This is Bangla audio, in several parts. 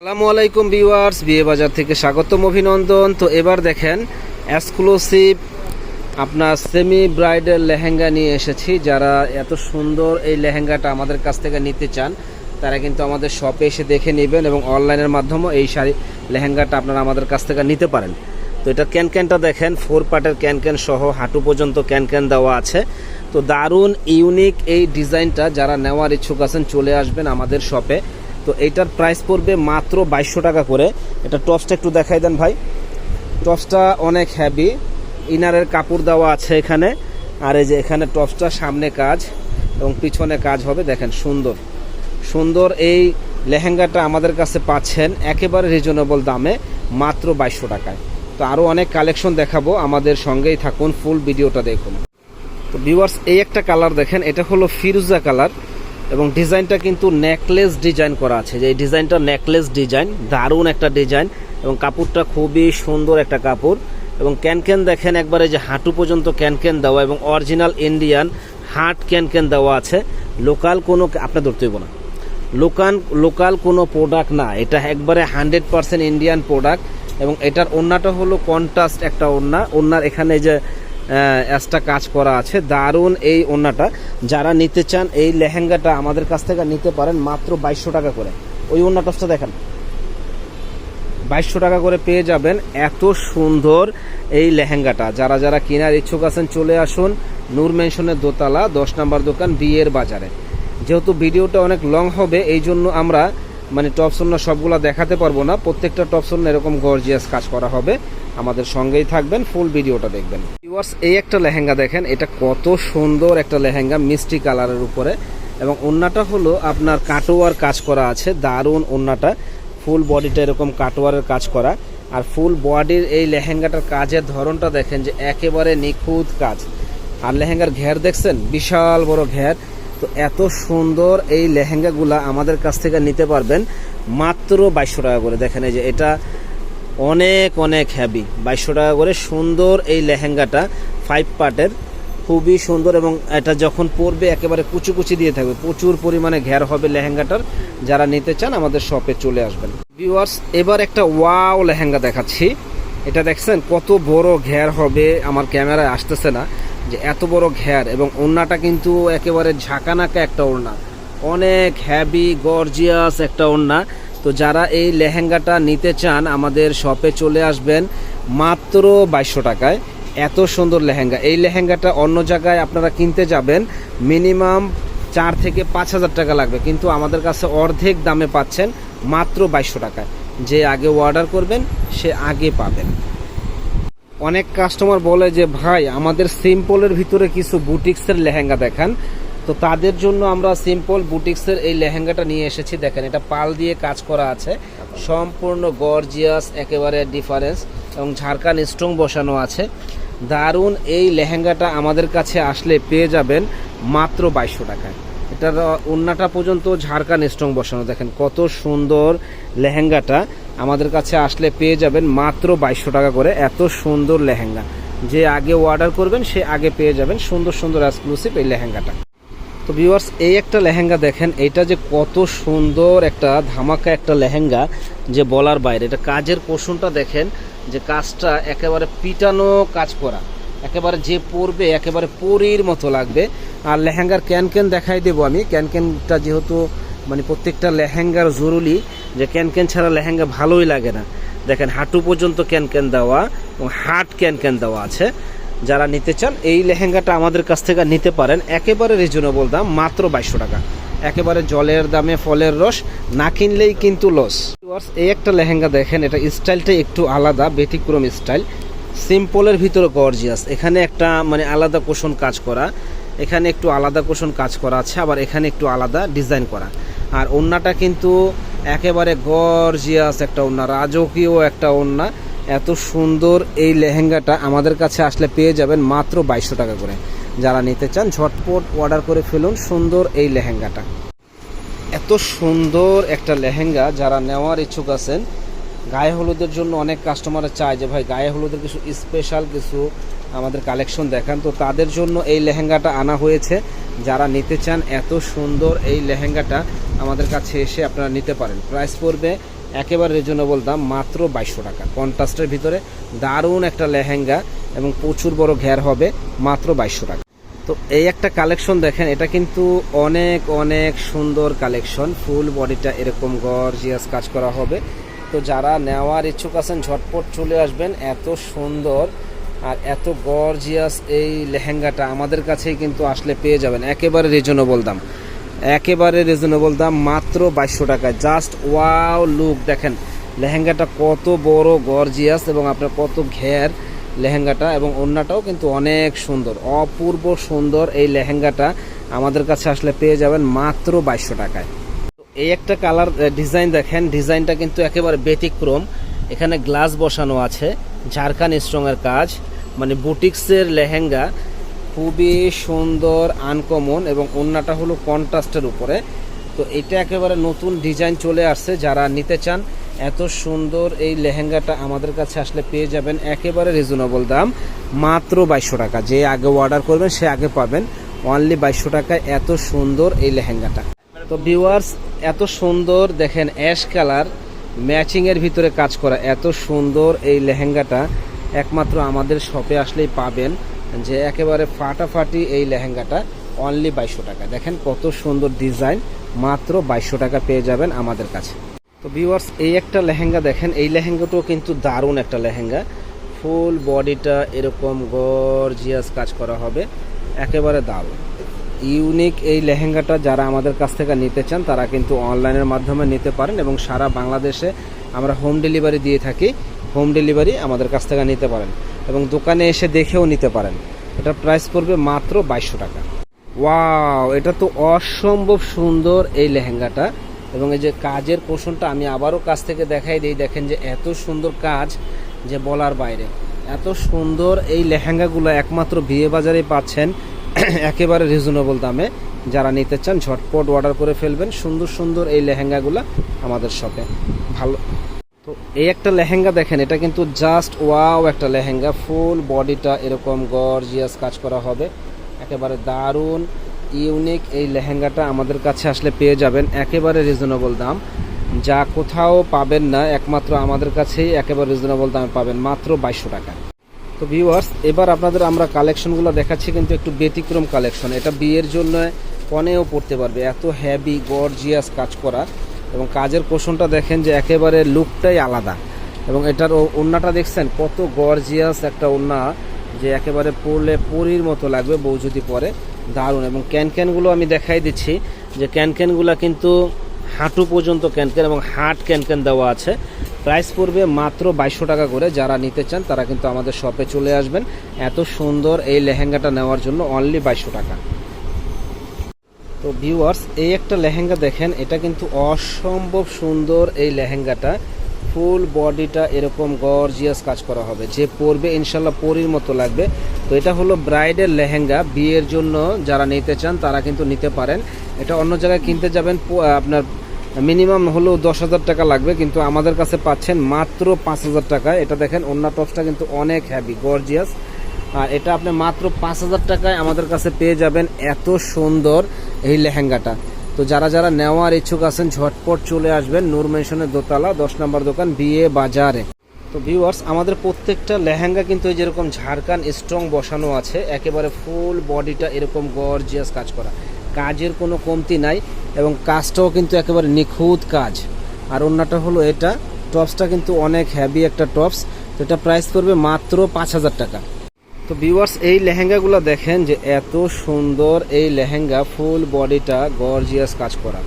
আসসালামু আলাইকুম ভিউয়ার্স, বিয়ে বাজার থেকে স্বাগতম অভিনন্দন। তো এবার দেখেন এক্সক্লুসিভ আপনার সেমি ব্রাইডাল লেহেঙ্গা নিয়ে এসেছি। যারা এত সুন্দর এই লেহেঙ্গাটা আমাদের কাছ থেকে নিতে চান, তারা কিন্তু আমাদের শপে এসে দেখে নেবেন এবং অনলাইনের মাধ্যমেও এই শাড়ি, লেহেঙ্গাটা আপনারা আমাদের কাছ থেকে নিতে পারেন। তো এটা ক্যান ক্যানটা দেখেন ফোর পার্টের ক্যান ক্যান সহ হাঁটু পর্যন্ত ক্যান ক্যান দেওয়া আছে। তো দারুণ ইউনিক এই ডিজাইনটা যারা নেওয়ার ইচ্ছুক আছেন, চলে আসবেন আমাদের শপে তো এইটার প্রাইস পড়বে মাত্র বাইশশো টাকা করে। এটা টপসটা একটু দেখাই দেন ভাই। টপসটা অনেক হ্যাভি ইনারের কাপড় দেওয়া আছে এখানে। আর এই যে এখানে টপসটা সামনে কাজ এবং পিছনে কাজ হবে, দেখেন সুন্দর। সুন্দর এই লেহেঙ্গাটা আমাদের কাছে পাচ্ছেন একেবারে রিজনেবল দামে মাত্র বাইশশো টাকায়। তো আরও অনেক কালেকশন দেখাবো, আমাদের সঙ্গেই থাকুন ফুল ভিডিওটা দেখুন। তো ভিউয়ার্স এই একটা কালার দেখেন, এটা হলো ফিরুজা কালার এবং ডিজাইনটা কিন্তু নেকলেস ডিজাইন করা আছে। যে এই ডিজাইনটা নেকলেস ডিজাইন দারুণ একটা ডিজাইন এবং কাপড়টা খুবই সুন্দর একটা কাপড়। এবং ক্যান ক্যান দেখেন একবারে যে হাঁটু পর্যন্ত ক্যান ক্যান দেওয়া এবং original Indian heart can can দেওয়া আছে। লোকাল কোনো আপনি ধরতে হইব না। লোকাল লোকাল কোনো প্রোডাক্ট না। এটা একবারে হান্ড্রেড পার্সেন্ট ইন্ডিয়ান প্রোডাক্ট এবং এটার ওড়নাটা হলো কন্ট্রাস্ট একটা ওড়না। ওড়নার এখানে যে অ্যাসটা কাজ করা আছে। দারুণ এই ওড়নাটা যারা নিতে চান, এই লেহেঙ্গাটা আমাদের কাছ থেকে নিতে পারেন মাত্র বাইশশো টাকা করে। ওই ওড়না টপসটা দেখেন। বাইশশো টাকা করে পেয়ে যাবেন এত সুন্দর এই লেহেঙ্গাটা। যারা যারা কেনার ইচ্ছুক আছেন, চলে আসুন নূর মেনশনের দোতলা, দশ নম্বর দোকান, বিয়ের বাজারে। যেহেতু ভিডিওটা অনেক লং হবে, এই জন্য আমরা মানে টপসন্ন সবগুলা দেখাতে পারব না। প্রত্যেকটা টপসন্ন এরকম গর্জিয়াস কাজ করা হবে। আমাদের সঙ্গেই থাকবেন ফুল ভিডিওটা দেখবেন। ভিউয়ার্স এই একটা লেহেঙ্গা দেখেন, এটা কত সুন্দর একটা লেহেঙ্গা, মিষ্টি কালারের উপরে। এবং ওন্নাটা হলো আপনার কাটোয়ার কাজ করা আছে, দারুণ ওন্নাটা। ফুল বডিটা এরকম কাটোয়ারের কাজ করা। আর ফুল বডির এই লেহেঙ্গাটার কাজের ধরনটা দেখেন যে একেবারে নিখুঁত কাজ। আর লেহেঙ্গার ঘের দেখছেন? বিশাল বড় ঘের। তো এত সুন্দর এই লেহেঙ্গাগুলা আমাদের কাছ থেকে নিতে পারবেন মাত্র বাইশশো টাকা করে। দেখেন এই যে এটা অনেক অনেক হ্যাভি বাইশশো টাকা করে সুন্দর এই লেহেঙ্গাটা ফাইভ পার্টের খুবই সুন্দর এবং এটা যখন পরবে একেবারে কুচি কুচি দিয়ে থাকবে। প্রচুর পরিমাণে ঘের হবে লেহেঙ্গাটার। যারা নিতে চান আমাদের শপে চলে আসবেন। ভিউয়ার্স এবার একটা ওয়াও লেহেঙ্গা দেখাচ্ছি। এটা দেখছেন কত বড় ঘের হবে, আমার ক্যামেরায় আসতেছে না। যে এত বড় ঘের এবং ওড়নাটা কিন্তু একেবারে ঝাঁকানাকা একটা ওড়না। অনেক হ্যাভি গর্জিয়াস একটা ওড়না। তো যারা এই লেহেঙ্গাটা নিতে চান, আমাদের শপে চলে আসবেন মাত্র বাইশশো টাকায়। এত সুন্দর লেহেঙ্গা। এই লেহেঙ্গাটা অন্য জায়গায় আপনারা কিনতে যাবেন মিনিমাম চার থেকে পাঁচ হাজার টাকা লাগবে। কিন্তু আমাদের কাছে অর্ধেক দামে পাচ্ছেন মাত্র বাইশশো টাকায়। যে আগে অর্ডার করবেন, সে আগে পাবেন। অনেক কাস্টমার বলে যে, ভাই, আমাদের সিম্পলের ভিতরে কিছু বুটিক্সের লেহেঙ্গা দেখান। তো তাদের জন্য আমরা সিম্পল বুটিক্সের এই লেহেঙ্গাটা নিয়ে এসেছি। দেখেন, এটা পাল দিয়ে কাজ করা আছে। সম্পূর্ণ গর্জিয়াস একেবারে ডিফারেন্স এবং ঝাড়খান স্ট্রং বসানো আছে। দারুণ এই লেহেঙ্গাটা আমাদের কাছে আসলে পেয়ে যাবেন মাত্র বাইশশো টাকায়। এটার উন্নাটা পর্যন্ত ঝাড়খান স্ট্রং বসানো। দেখেন কত সুন্দর লেহেঙ্গাটা আমাদের কাছে আসলে পেয়ে যাবেন মাত্র বাইশশো টাকা করে। এত সুন্দর লেহেঙ্গা। যে আগে অর্ডার করবেন, সে আগে পেয়ে যাবেন সুন্দর সুন্দর এক্সক্লুসিভ এই লেহেঙ্গাটা। তো ভিউয়ার্স এই একটা লেহেঙ্গা দেখেন এটা যে কত সুন্দর একটা ধামাকা একটা লেহেঙ্গা যে বলার বাইরে। এটা কাজের পোষণটা দেখেন, যে কাজটা একেবারে পিটানো কাজ করা। একেবারে যে পরবে, একেবারে পরির মতো লাগবে। আর লেহেঙ্গার ক্যান ক্যান দেখাই দেবো আমি। ক্যান ক্যানটা যেহেতু মানে প্রত্যেকটা লেহেঙ্গার জরুরি, যে ক্যান ক্যান ছাড়া লেহেঙ্গা ভালোই লাগে না। দেখেন, হাঁটু পর্যন্ত ক্যান ক্যান দেওয়া এবং হাট ক্যান ক্যান দেওয়া আছে। যারা নিতে চান, এই লেহেঙ্গাটা আমাদের কাছ থেকে নিতে পারেন। একেবারে রিজনেবল দাম, মাত্র বাইশশো টাকা। একেবারে জলের দামে ফলের রস, না কিনলেই কিন্তু লস এই একটা লেহেঙ্গা দেখেন, এটা স্টাইলটা একটু আলাদা, ব্যতিক্রম স্টাইল সিম্পলের ভিতরে গর্জিয়াস। এখানে একটা মানে আলাদা কোষণ কাজ করা। এখানে একটু আলাদা কোষণ কাজ করা আছে, আবার এখানে একটু আলাদা ডিজাইন করা। আর ওড়নাটা কিন্তু একেবারে গর্জিয়াস একটা ওড়না রাজকীয় একটা ওড়না এত সুন্দর এই লেহেঙ্গাটা আমাদের কাছে আসলে পেয়ে যাবেন মাত্র বাইশশো টাকা করে। যারা নিতে চান, ঝটপট অর্ডার করে ফেলুন সুন্দর এই লেহেঙ্গাটা। এত সুন্দর একটা লেহেঙ্গা যারা নেওয়ার ইচ্ছুক আছেন গায়ে হলুদের জন্য অনেক কাস্টমার চায় যে, ভাই, গায়ে হলুদের কিছু স্পেশাল কিছু আমাদের কালেকশন দেখান। তো তাদের জন্য এই লেহেঙ্গাটা আনা হয়েছে। যারা নিতে চান, এত সুন্দর এই লেহেঙ্গাটা আমাদের কাছে এসে আপনারা নিতে পারেন। প্রাইস পড়বে একেবারে রিজনেবল দাম, মাত্র বাইশশো টাকা। কন্ট্রাস্টের ভিতরে দারুণ একটা লেহেঙ্গা এবং প্রচুর বড় ঘের হবে, মাত্র বাইশশো টাকা। তো এই একটা কালেকশন দেখেন, এটা কিন্তু অনেক অনেক সুন্দর কালেকশন ফুল বডিটা এরকম গর্জিয়াস কাজ করা হবে। তো যারা নেওয়ার ইচ্ছুক আছেন, ঝটপট চলে আসবেন। এত সুন্দর আর এত গর্জিয়াস এই লেহেঙ্গাটা আমাদের কাছেই কিন্তু আসলে পেয়ে যাবেন। একেবারে রিজনেবল দাম। একেবারে রিজনেবল দাম, মাত্র বাইশশো টাকা জাস্ট ওয়াও লুক দেখেন। লেহেঙ্গাটা কত বড় গর্জিয়াস এবং আপনার কত ঘের লেহেঙ্গাটা এবং ওড়নাটাও কিন্তু অনেক সুন্দর। অপূর্ব সুন্দর এই লেহেঙ্গাটা আমাদের কাছে আসলে পেয়ে যাবেন মাত্র বাইশশো টাকায়। এই একটা কালার ডিজাইন দেখেন। ডিজাইনটা কিন্তু একেবারে ব্যতিক্রম। এখানে গ্লাস বসানো আছে, ঝাড়খান স্ট্রংয়ের কাজ। মানে বুটিক্সের লেহেঙ্গা, খুবই সুন্দর, আনকমন এবং অন্যটা হলো কন্ট্রাস্টের উপরে। তো এটা একেবারে নতুন ডিজাইন চলে আসছে, যারা নিতে চান, এত সুন্দর এই লেহেঙ্গাটা আমাদের কাছে আসলে পেয়ে যাবেন একেবারে রিজনেবল দাম। মাত্র বাইশশো টাকা। যে আগে অর্ডার করবেন, সে আগে পাবেন। অনলি বাইশশো টাকায় এত সুন্দর এই লেহেঙ্গাটা। তো ভিউয়ার্স এত সুন্দর দেখেন অ্যাশ কালার ম্যাচিং এর ভিতরে কাজ করা, এত সুন্দর এই লেহেঙ্গাটা একমাত্র আমাদের শপে আসলেই পাবেন যে একেবারে ফাটাফাটি এই লেহেঙ্গাটা অনলি বাইশশো টাকা। দেখেন কত সুন্দর ডিজাইন মাত্র বাইশশো টাকা পেয়ে যাবেন আমাদের কাছে। তো ভিউয়ার্স এই একটা লেহেঙ্গা দেখেন, এই লেহেঙ্গাটাও কিন্তু দারুণ একটা লেহেঙ্গা। ফুল বডিটা এরকম গর্জিয়াস কাজ করা হবে, একেবারে দারুণ। ইউনিক এই লেহেঙ্গাটা যারা আমাদের কাছ থেকে নিতে চান, তারা কিন্তু অনলাইনের মাধ্যমে নিতে পারেন এবং সারা বাংলাদেশে আমরা হোম ডেলিভারি দিয়ে থাকি। হোম ডেলিভারি আমাদের কাছ থেকে নিতে পারেন এবং দোকানে এসে দেখেও নিতে পারেন। এটার প্রাইস পড়বে মাত্র বাইশশো টাকা। ওয়াও, এটা তো অসম্ভব সুন্দর এই লেহেঙ্গাটা এবং এই যে কাজের পোষণটা আমি আবারও কাছ থেকে দেখাই দিই। দেখেন যে এত সুন্দর কাজ যে বলার বাইরে। এত সুন্দর এই লেহেঙ্গাগুলো একমাত্র বিয়ে বাজারে পাচ্ছেন। একেবারে রিজনেবল দামে যারা নিতে চান, ঝটপট অর্ডার করে ফেলবেন। সুন্দর সুন্দর এই লেহেঙ্গাগুলো আমাদের শপে ভালো। তো এই একটা লেহেঙ্গা দেখেন, এটা কিন্তু জাস্ট ওয়াও একটা লেহেঙ্গা। ফুল বডিটা এরকম গর্জিয়াস কাজ করা হবে। একেবারে দারুণ ইউনিক এই লেহেঙ্গাটা আমাদের কাছে আসলে পেয়ে যাবেন। একেবারে রিজনেবল দাম। যা কোথাও পাবেন না, একমাত্র আমাদের কাছেই একেবারে রিজনেবল দামে পাবেন। মাত্র বাইশশো টাকা। তো ভিউয়ার্স এবার আপনাদের আমরা কালেকশনগুলো দেখাচ্ছি কিন্তু একটু ব্যতিক্রম কালেকশন এটা বিয়ের জন্য কনেও পড়তে পারবে। এত হ্যাভি গর্জিয়াস কাজ করা। এবং কাজের পোষণটা দেখেন যে একেবারে লুকটাই আলাদা। এবং এটার ওড়নাটা দেখছেন, কত গর্জিয়াস একটা ওড়না যে একেবারে পরলে পরির মতো লাগবে, বউ যদি পরে, দারুণ। এবং ক্যান ক্যানগুলো আমি দেখাই দিচ্ছি যে ক্যান ক্যানগুলো কিন্তু হাঁটু পর্যন্ত ক্যানক্যান এবং হাট ক্যানক্যান দেওয়া আছে। প্রাইস পড়বে মাত্র বাইশশো টাকা করে। যারা নিতে চান, তারা কিন্তু আমাদের শপে চলে আসবেন। এত সুন্দর এই লেহেঙ্গাটা নেওয়ার জন্য অনলি বাইশশো টাকা। তো ভিউয়ার্স এই একটা লেহেঙ্গা দেখেন, এটা কিন্তু অসম্ভব সুন্দর এই লেহেঙ্গাটা। ফুল বডিটা এরকম গর্জিয়াস কাজ করা হবে। যে পরবে, ইনশাল্লাহ পরির মতো লাগবে। তো এটা হলো ব্রাইডের লেহেঙ্গা। বিয়ের জন্য যারা নিতে চান, তারা কিন্তু নিতে পারেন। এটা অন্য জায়গায় কিনতে যাবেন আপনার মিনিমাম হলেও দশ হাজার টাকা লাগবে, কিন্তু আমাদের কাছে পাচ্ছেন মাত্র পাঁচ হাজার টাকায় এটা দেখেন, অন্য টপসটা কিন্তু অনেক হ্যাভি গর্জিয়াস আর এটা আপনি মাত্র পাঁচ হাজার টাকায় আমাদের কাছে পেয়ে যাবেন এত সুন্দর এই লেহেঙ্গাটা। তো যারা যারা নেওয়ার ইচ্ছুক আছেন, ঝটপট চলে আসবেন নূর মেনশনের দোতলা, দশ নম্বর দোকান, বিয়ে বাজারে। তো ভিউয়ার্স আমাদের প্রত্যেকটা লেহেঙ্গা কিন্তু যেরকম ঝাড়খান স্ট্রং বসানো আছে, একেবারে ফুল বডিটা এরকম গর্জিয়াস কাজ করা। কাজের কোনো কমতি নাই। এবং কাজটাও কিন্তু একেবারে নিখুঁত কাজ। আর অন্যটা হলো এটা। টপসটা কিন্তু অনেক হ্যাভি একটা টপস তো এটা প্রাইস করবে মাত্র পাঁচ হাজার টাকা। তো ভিউয়ার্স এই লেহেঙ্গাগুলো দেখেন যে এত সুন্দর এই লেহেঙ্গা ফুল বডিটা গর্জিয়াস কাজ করা।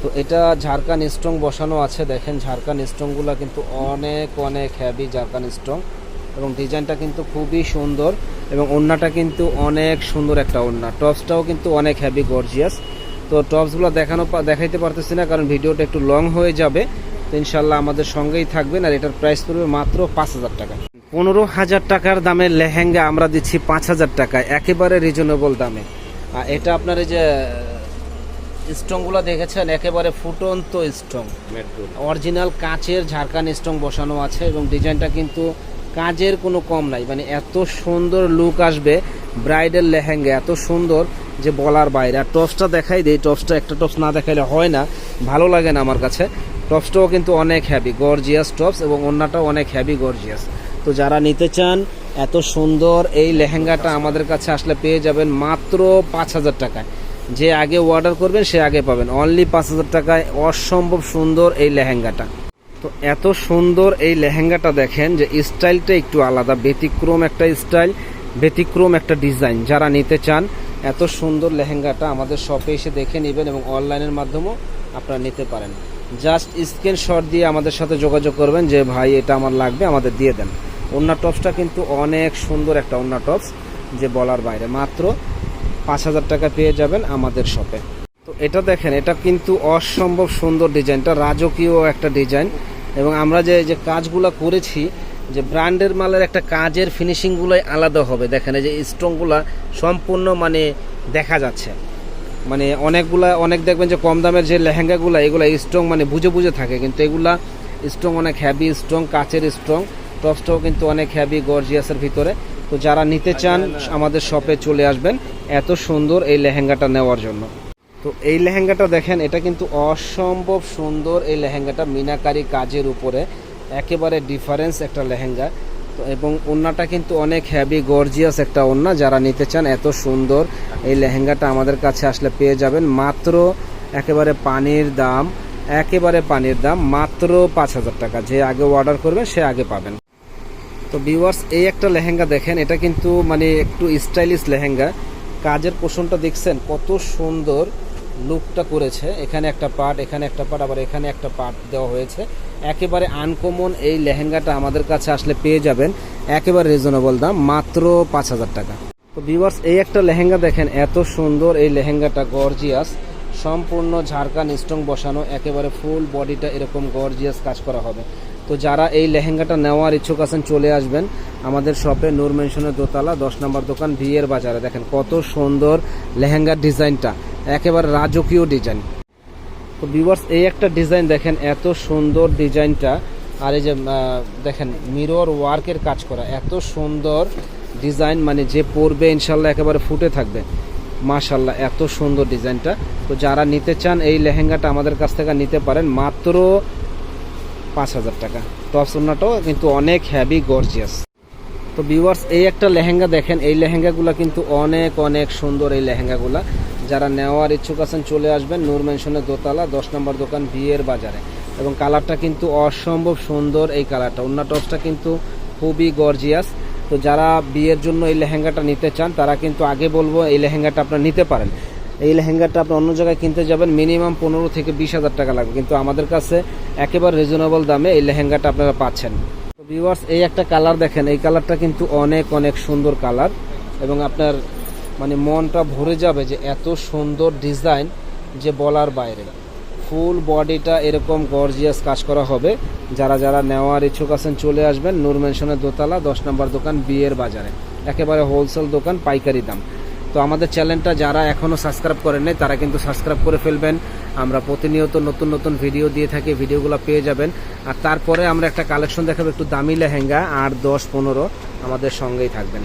তো এটা ঝাড়খান স্ট্রং বসানো আছে, দেখেন ঝাড়খান স্ট্রংগুলো কিন্তু অনেক অনেক হ্যাভি ঝাড়খান স্ট্রং এবং ডিজাইনটা কিন্তু খুবই সুন্দর এবং ওড়নাটা কিন্তু অনেক সুন্দর একটা ওড়না। টপসটাও কিন্তু অনেক হ্যাভি গর্জিয়াস তো টপসগুলো দেখানো দেখাইতে পারতেছি না কারণ ভিডিওটা একটু লং হয়ে যাবে। তো ইনশাল্লাহ আমাদের সঙ্গেই থাকবেন আর এটার প্রাইস পড়বে মাত্র পাঁচ হাজার টাকা। পনেরো হাজার টাকার দামের লেহেঙ্গা আমরা দিচ্ছি পাঁচ হাজার টাকায় একেবারে রিজনেবল দামে। আর এটা আপনার এই যে স্ট্রংগুলো দেখেছেন একেবারে ফুটন্ত স্ট্রং অরিজিনাল কাঁচের ঝাড়খান স্ট্রং বসানো আছে এবং ডিজাইনটা কিন্তু কাজের কোনো কম নাই। মানে এত সুন্দর লুক আসবে ব্রাইডাল লেহেঙ্গা এত সুন্দর। যে বলার বাইরে। আর টপসটা দেখাই দেই টপসটা একটা টপস না দেখাইলে হয় না, ভালো লাগে না আমার কাছে। টপসটাও কিন্তু অনেক হ্যাভি গর্জিয়াস টপস এবং অন্যটাও অনেক হ্যাভি গর্জিয়াস তো যারা নিতে চান, এত সুন্দর এই লেহেঙ্গাটা আমাদের কাছে আসলে পেয়ে যাবেন মাত্র পাঁচ হাজার টাকায়। যে আগে অর্ডার করবেন, সে আগে পাবেন। অনলি পাঁচ হাজার টাকায় অসম্ভব সুন্দর এই লেহেঙ্গাটা। তো এত সুন্দর এই লেহেঙ্গাটা দেখেন যে স্টাইলটা একটু আলাদা, ব্যতিক্রম একটা স্টাইল ব্যতিক্রম একটা ডিজাইন যারা নিতে চান এত সুন্দর লেহেঙ্গাটা আমাদের শপে এসে দেখে নেবেন এবং অনলাইনের মাধ্যমেও আপনারা নিতে পারেন। জাস্ট স্ক্রিনশট দিয়ে আমাদের সাথে যোগাযোগ করবেন যে, ভাই, এটা আমার লাগবে, আমাদের দিয়ে দেন। ওন্না টপসটা কিন্তু অনেক সুন্দর একটা ওন্না টপস, যে বলার বাইরে। মাত্র পাঁচ হাজার টাকা পেয়ে যাবেন আমাদের শপে। তো এটা দেখেন, এটা কিন্তু অসম্ভব সুন্দর ডিজাইনটা, রাজকীয় একটা ডিজাইন। এবং আমরা যে যে কাজগুলো করেছি যে ব্র্যান্ডের মালের একটা কাজের ফিনিশিংগুলোই আলাদা হবে। দেখেন এই যে স্ট্রংগুলা সম্পূর্ণ মানে দেখা যাচ্ছে। মানে অনেকগুলা অনেক দেখবেন যে কম দামের যে লেহেঙ্গাগুলো এগুলো স্ট্রং মানে বুঝে বুঝে থাকে। কিন্তু এগুলা স্ট্রং অনেক হ্যাভি স্ট্রং কাচের স্ট্রং টপসটাও কিন্তু অনেক হ্যাভি গর্জিয়াসের ভিতরে। তো যারা নিতে চান আমাদের শপে চলে আসবেন এত সুন্দর এই লেহেঙ্গাটা নেওয়ার জন্য। তো এই লেহেঙ্গাটা দেখেন এটা কিন্তু অসম্ভব সুন্দর এই লেহেঙ্গাটা মিনাকারি কাজের উপরে। একেবারে ডিফারেন্স একটা লেহেঙ্গা। তো এবং ওন্নাটা কিন্তু অনেক হ্যাভি গর্জিয়াস একটা ওন্না। যারা নিতে চান, এত সুন্দর এই লেহেঙ্গাটা আমাদের কাছে আসলে পেয়ে যাবেন। মাত্র একেবারে পানির দাম, একেবারে পানির দাম মাত্র পাঁচ হাজার টাকা। যে আগে অর্ডার করবে, সে আগে পাবেন। তো ভিউয়ার্স এই একটা লেহেঙ্গা দেখেন, এটা কিন্তু মানে একটু স্টাইলিশ লেহেঙ্গা। কাজের পোষণটা দেখছেন, কত সুন্দর। লুকটা করেছে। এখানে একটা পার্ট, এখানে একটা পার্ট, আবার এখানে একটা পার্ট দেওয়া হয়েছে। একেবারে আনকমন এই লেহেঙ্গাটা আমাদের কাছে আসলে পেয়ে যাবেন। একেবারে রিজনেবল দাম, মাত্র পাঁচ হাজার টাকা। তো ভিউয়ার্স এই একটা লেহেঙ্গা দেখেন, এত সুন্দর এই লেহেঙ্গাটা গর্জিয়াস সম্পূর্ণ ঝাড়খান স্ট্রং বসানো, একেবারে ফুল বডিটা এরকম গর্জিয়াস কাজ করা হবে। তো যারা এই লেহেঙ্গাটা নেওয়ার ইচ্ছুক আছেন, চলে আসবেন আমাদের শপে, নূর মেনশনের দোতলা, দশ নম্বর দোকান, বিয়ের বাজারে। দেখেন কত সুন্দর লেহেঙ্গার ডিজাইনটা একেবারে রাজকীয় ডিজাইন তো ভিউয়ার্স এই একটা ডিজাইন দেখেন, এত সুন্দর ডিজাইনটা আর এই যে দেখেন মিরর ওয়ার্কের কাজ করা, এত সুন্দর ডিজাইন মানে যে পরবে, ইনশাল্লাহ একেবারে ফুটে থাকবে। মাশাল্লাহ, এত সুন্দর ডিজাইনটা তো যারা নিতে চান, এই লেহেঙ্গাটা আমাদের কাছ থেকে নিতে পারেন, মাত্র পাঁচ হাজার টাকা। টপস ওনাটাও কিন্তু অনেক হ্যাভি গর্জিয়াস তো ভিউয়ার্স এই একটা লেহেঙ্গা দেখেন, এই লেহেঙ্গাগুলো কিন্তু অনেক অনেক সুন্দর এই লেহেঙ্গাগুলা। যারা নেওয়ার ইচ্ছুক আছেন চলে আসবেন নূর মেনশনের দোতলা, দশ নম্বর দোকান বিয়ের বাজারে। এবং কালারটা কিন্তু অসম্ভব সুন্দর এই কালারটা। অন্য টপসটা কিন্তু খুবই গর্জিয়াস তো যারা বিয়ের জন্য এই লেহেঙ্গাটা নিতে চান, তারা কিন্তু আগে বলব এই লেহেঙ্গাটা আপনারা নিতে পারেন। এই লেহেঙ্গাটা আপনি অন্য জায়গায় কিনতে যাবেন, মিনিমাম পনেরো থেকে বিশ হাজার টাকা লাগবে। কিন্তু আমাদের কাছে একেবারে রিজনেবল দামে এই লেহেঙ্গাটা আপনারা পাচ্ছেন। ভিউয়ার্স এই একটা কালার দেখেন, এই কালারটা কিন্তু অনেক অনেক সুন্দর কালার। এবং আপনার মানে মনটা ভরে যাবে যে এত সুন্দর ডিজাইন যে বলার বাইরে ফুল বডিটা এরকম গর্জিয়াস কাজ করা হবে। যারা যারা নেওয়ার ইচ্ছুক আছেন, চলে আসবেন। নূর মেনশনের দোতলা, দশ নম্বর দোকান, বিয়ের বাজারে। একেবারে হোলসেল দোকান, পাইকারি দাম। তো আমাদের চ্যানেলটা যারা এখনও সাবস্ক্রাইব করেন নাই, তারা কিন্তু সাবস্ক্রাইব করে ফেলবেন। আমরা প্রতিনিয়ত নতুন নতুন ভিডিও দিয়ে থাকি ভিডিওগুলো পেয়ে যাবেন। আর তারপরে আমরা একটা কালেকশন দেখাবো, একটু দামি লেহেঙ্গা আর দশ, পনেরো আমাদের সঙ্গেই থাকবেন।